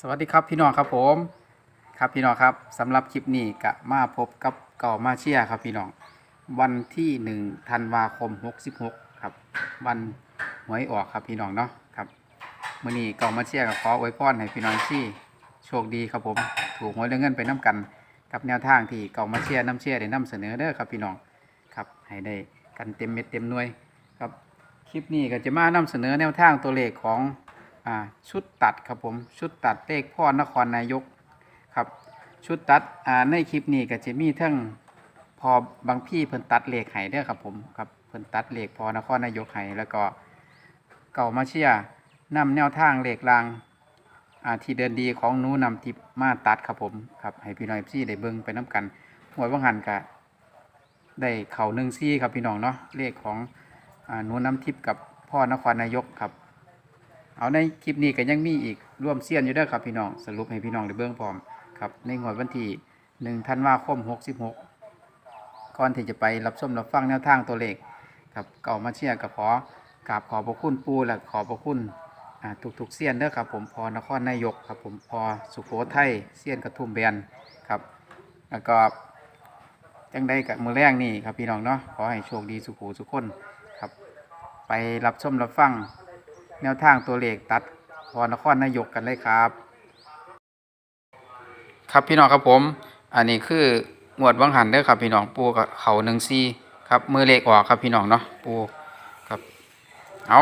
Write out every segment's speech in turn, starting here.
สวัสดีครับพี่น้องครับผมครับพี่น้องครับสำหรับคลิปนี้กะมาพบกับเก่ามาเชียครับพี่น้องวันที่1ธันวาคม66ครับ วันหวยออกครับพี่น้องเนาะครับมื่อนี้เก่ามาเชียกับขออวยพรให้พี่น้องที่โชคดีครับผมถูกหวยเรื่องเงินไปน้ำกัน กับแนวทางที่เก่ามาเชียน้ำเชียร์ได้นำเสนอเด้อครับพี่น้องครับให้ได้กันเต็มเม็ดเต็มหน่วยครับคลิปนี้ก็จะมานำเสนอแนวทางตัวเลขของ ชุดตัดครับผมชุดตัดเลขพ่อนครนายกครับชุดตัดในคลิปนี้ก็จะมีทั้งพอบางพี่เพิ่นตัดเลขไห้เด้อครับผมครับเพิ่นตัดเลขพอนครนายกไห้แล้วก็เก่ามาเชียร์นำแนวทางเลขรางที่เดินดีของนูนำทิปมาตัดครับผมครับให้พี่น้องพี่ได้เบิ่งไปน้กันหวยว่างหันกะได้เข่าหนึ่งซี่ครับพี่น้องเนาะเลขของอ่าหนูนำทิพกับพ่อนครนายกครับ เอาในคลิปนี้ก็ยังมีอีกร่วมเสียนอยู่เด้อครับพี่น้องสรุปให้พี่น้องได้เบื้องพร้อมครับในงวดวันที่หนึ่งธันวาคมหกสิบหกก่อนที่จะไปรับชมรับฟังแนวทางตัวเลขครับเก่ามาเชียร์กับขอกราบขอบพระคุณปูและขอบพระคุณอ่าทุกเสียนเด้อครับผมพอนครนายกครับผมพอสุโขทัยเสียนกระทุ่มแบนครับแล้วก็จังได้กับมือแรกนี่ครับพี่น้องเนาะขอให้โชคดีสุขูสุขคนครับ ไปรับชมรับฟัง แนวทางตัวเลขตัดพอนครนายกกันเลยครับ ครับพี่น้องครับผม อันนี้คืองวดวังหันเด้อครับพี่น้องปูกับเขาหนึ่งซีครับมือเลขออกครับพี่น้องเนาะปูครับเอา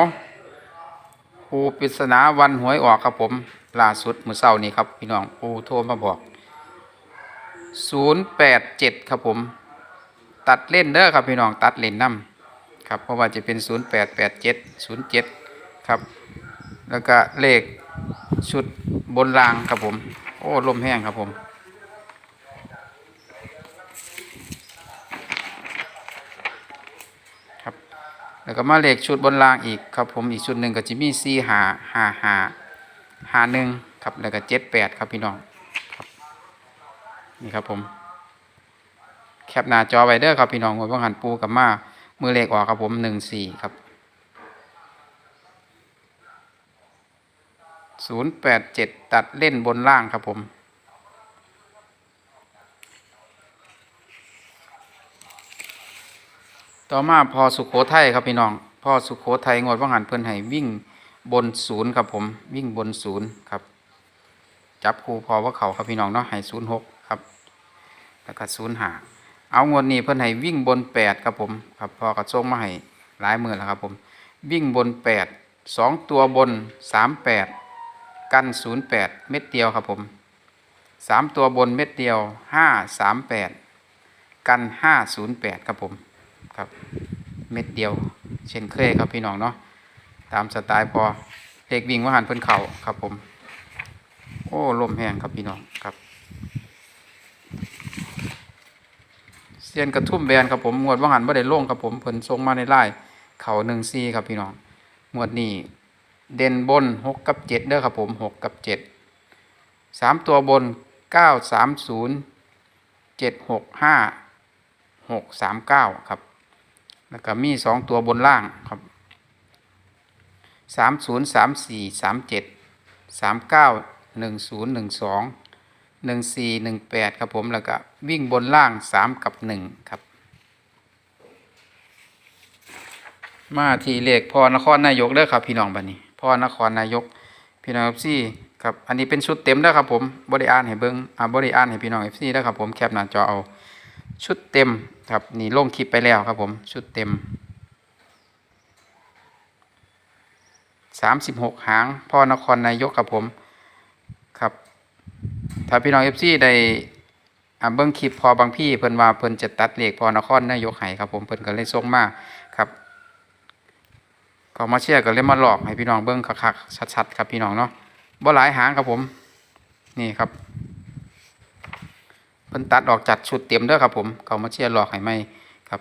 ปูปริศนาวันหวยออกครับผมล่าสุดมือเศร้านี่ครับพี่น้องปูโทรมาบอกศูนย์แปดเจ็ดครับผม ตัดเล่นเด้อครับพี่น้องตัดเล่นน้ำครับเพราะว่าจะเป็น 0 8 8 7 0 7 ครับ แล้วก็เลขชุดบนรางครับผม โอ้ลมแห้งครับผมครับแล้วก็มาเลขชุดบนรางอีกครับผมอีกชุดหนึ่งก็จะมีสี่หาหาหาหาหนึ่งครับแล้วก็เจ็ดแปดครับพี่น้องครับนี่ครับผมแคปหน้าจอไว้เด้อครับพี่น้องหัวบังหันปูกับมามือเลขออกครับผมหนึ่งสี่ครับ ศูนย์แปดเจ็ดตัดเล่นบนล่างครับผม ต่อมาพอสุขโขทัยครับพี่น้องพอสุขโขทัยงดว่างหันเพิ่อนให้วิ่งบนศูนย์ครับผม วิ่งบนศูนย์ครับ จับครูพอว่าเขาครับพี่น้องเนาะให้ศูนย์หกครับแล้วก็ศูนย์หาเอางวดนี้เพิ่อนให้วิ่งบนแปดครับผมครับพอกระส่งมาให้หลายมือแล้วครับผม วิ่งบนแปดสองตัวบนสามแปด กันศูนย์แปดเม็ดเดียวครับผมสามตัวบนเม็ดเดียวห้าสามแปดกันห้าศูนย์แปดครับผมครับ เม็ดเดียว เช่นเคยครับพี่น้องเนาะตามสไตล์พอเลขวิ่งว่าหันเพิ่นเข่าครับผม โอ้ลมแห้งครับพี่น้องครับเซียนกระทุ่มแบนครับผมงวดว่าหันบ่ได้ลงครับผมเพิ่นทรงมาในไล่เข่าหนึ่งซีครับพี่น้องงวดนี้ เด่นบนหกกับเจ็ดเด้อครับผมหกกับเจ็ดสามตัวบนเก้าสามศูนย์เจ็ดหกห้าหกสามเก้าครับ แล้วก็มีสองตัวบนล่างครับสามศูนย์สามสี่สามเจ็ดสามเก้าหนึ่งศูนย์หนึ่งสองหนึ่งสี่หนึ่งแปดครับผมแล้วก็วิ่งบนล่างสามกับหนึ่งครับ มาที่เลขพ่อนครนายกเด้อครับพี่น้องบัดนี้ พ่อนครนายก พี่น้องเอฟซีครับอันนี้เป็นชุดเต็มเด้อครับผมบริอ่านให้เบิ้งอ่าบริอ่านให้พี่น้องเอฟซีเด้อครับผมแคปหน้าจอเอาชุดเต็มครับนี่ลงคลิปไปแล้วครับผมชุดเต็มสามสิบหกหางพ่อนครนายกครับผมครับถ้าพี่น้องเอฟซีได้เบิ้งคลิปพอบางพี่เพิ่นว่าเพิ่นจะตัดเลขพอนครนายกให้ครับผมเพิ่นก็เลยส่งมาครับ ก็มาเชื่อก็เลยมาหลอกให้พี่น้องเบิ้งคักๆชัดๆครับพี่น้องเนาะบ่หลายหางครับผม นี่ครับเพิ่นตัดออกจัดชุดเต็มเด้อครับผมเขามาเชื่อหลอกให้ไหมครับ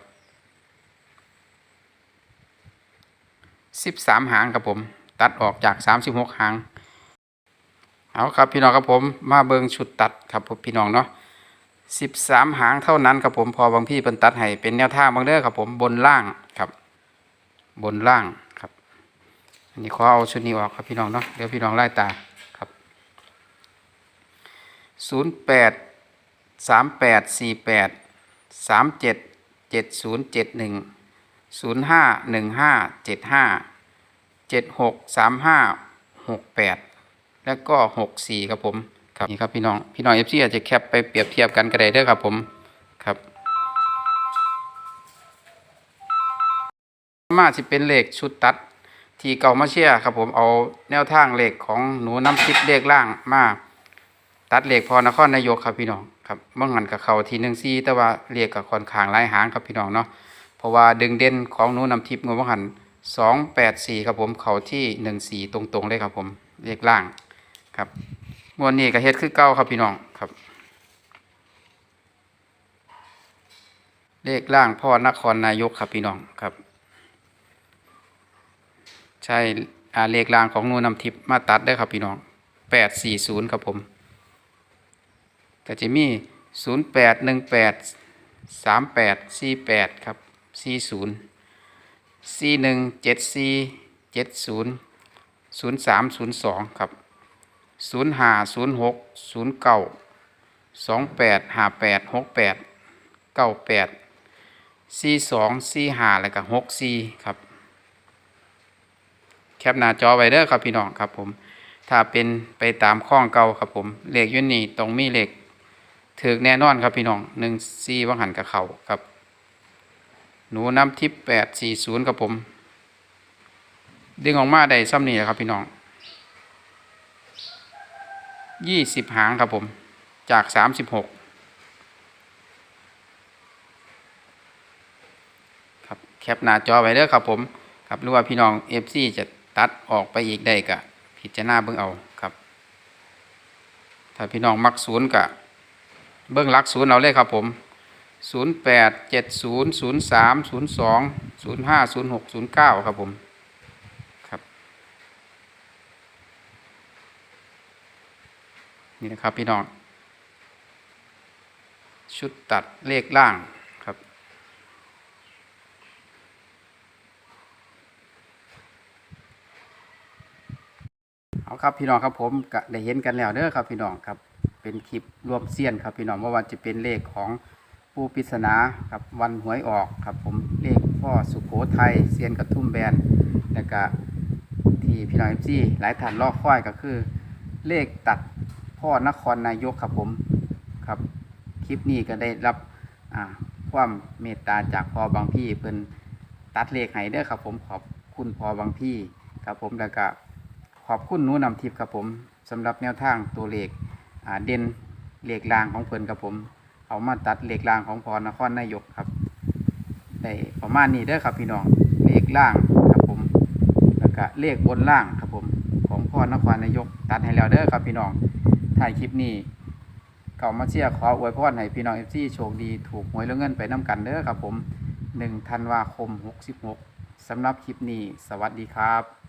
สิบสามหางครับผม ตัดออกจากสามสิบหกหางเอาครับพี่น้องครับผมมาเบิ้งชุดตัดครับผมพี่น้องเนาะสิบสามหางเท่านั้นครับผมพอบางพี่เพิ่นตัดให้เป็นแนวทางบางเด้อครับผมบนล่างครับ บนล่าง อันนี้ขอเอาชุดนี้ออกครับพี่น้องเนาะเดี๋ยวพี่น้องไล่ตาครับศูนย์แปดสามแปดสี่แปดสามเจ็ดเจ็ดศูนย์เจ็ดหนึ่งศูนย์ห้าหนึ่งห้าเจ็ดห้าเจ็ดหกสามห้าหกแปดแล้วก็หกสี่ครับผมครับนี่ครับพี่น้องพี่น้องเอฟซีอาจจะแคปไปเปรียบเทียบกันก็ได้เด้อครับผมครับมาสิเป็นเลขชุดตัด ที่เก่ามาเชียครับผมเอาแนวทางเลขของหนูน้ำทิพย์เลขล่างมาตัดเลขพอนครนายกครับพี่น้องครับเมื่อหันกับเขาทีหนึ่งซีแต่ว่าเลขกับค่อนข้างหลายหางครับพี่น้องเนาะเพราะว่าดึงเด่นของหนูน้ำทิพย์เมื่อหันสองแปดสี่ครับผมเขาที่หนึ่งสี่ตรงๆเลยครับผมเลขล่างครับงวดนี้ก็เฮ็ดคือเก้าครับพี่น้องครับ เลขล่างพ่อนครนายกครับพี่น้องครับ ใช่เลขรางของนูนำทิพย์มาตัดได้อครับพี่น้องแปดสี่ศูนย์ครับผมก็จะมีศูนย์แปดหนึ่งแปดสามแปดสี่แปดครับสี่ศูนย์สี่หนึ่งเจ็ดสี่เจ็ดศูนย์ศูนย์สามศูนย์สองครับศูนย์ห้าศูนย์หกศูนย์เก้าสองแปดห้าแปดหกแปดเก้าแปดสี่สองสี่ห้าแล้วก็หกสี่ครับ แคปหน้าจอไว้เด้อครับพี่น้องครับผม ถ้าเป็นไปตามข้องเก่าครับผมเหลขอยุนี่ตรงมีเหลขถือแน่นอนครับพี่น้องหนึ่งซีวังหันกับเขาครับ หนูน้ำทิพย์แปดสี่ศูนย์ครับผม ดึงออกมาได้ซ้ำนี่แหละครับพี่น้องยี่สิบหางครับผมจากสามสิบหกครับแคปหน้าจอไว้เด้อครับผมครับหรือว่าพี่น้องเอฟซีจะ ตัดออกไปอีกได้กะพิจารณาเบิ่งเอาครับ ถ้าพี่น้องมักศูนย์กะเบิ่งลักศูนย์เอาเลยครับผมศูนย์แปดเจ็ดศูนย์ศูนย์สามศูนย์สองศูนย์ห้าศูนย์หกศูนย์เก้าครับผมครับ นี่นะครับพี่น้อง ชุดตัดเลขล่างครับ เอาครับพี่น้องครับผมก็ได้เห็นกันแล้วเด้อครับพี่น้องครับเป็นคลิปรวมเซียนครับพี่น้องว่าวันจะเป็นเลขของผู้ปริศนาครับวันหวยออกครับผมเลขพ่อสุโขทัยเซียนกระทุ่มแบนแล้วก็ที่พี่น้องเอฟซีหลายท่านรอคอยก็คือ เลขตัดพ่อนครนายกครับผมครับคลิปนี้ก็ได้รับความเมตตาจากพ่อบางพี่เพิ่นตัดเลขให้เด้อครับผมขอบคุณพ่อบางพี่ครับผมแล้วก็ ขอบคุณหนูนำทิพย์ครับผมสำหรับแนวทางตัวเลขอ่าเด่นเลขรางของเพิ่นครับผม เอามาตัดเลขรางของพรนครนายกครับได้ประมาณนี้เด้อครับพี่น้องเลขล่างครับผมแล้วก็เลขบนล่างครับผม ของพรนครนายกตัดให้แล้วเด้อครับพี่น้องถ่ายคลิปนี้เก่ามาเชียร์ขออวยพรให้พี่น้องเอฟซีโชคดีถูกหวยแล้วเงินไปน้กันเด้อครับผม1ธันวาคม66สำหรับคลิปนี้ สวัสดีครับ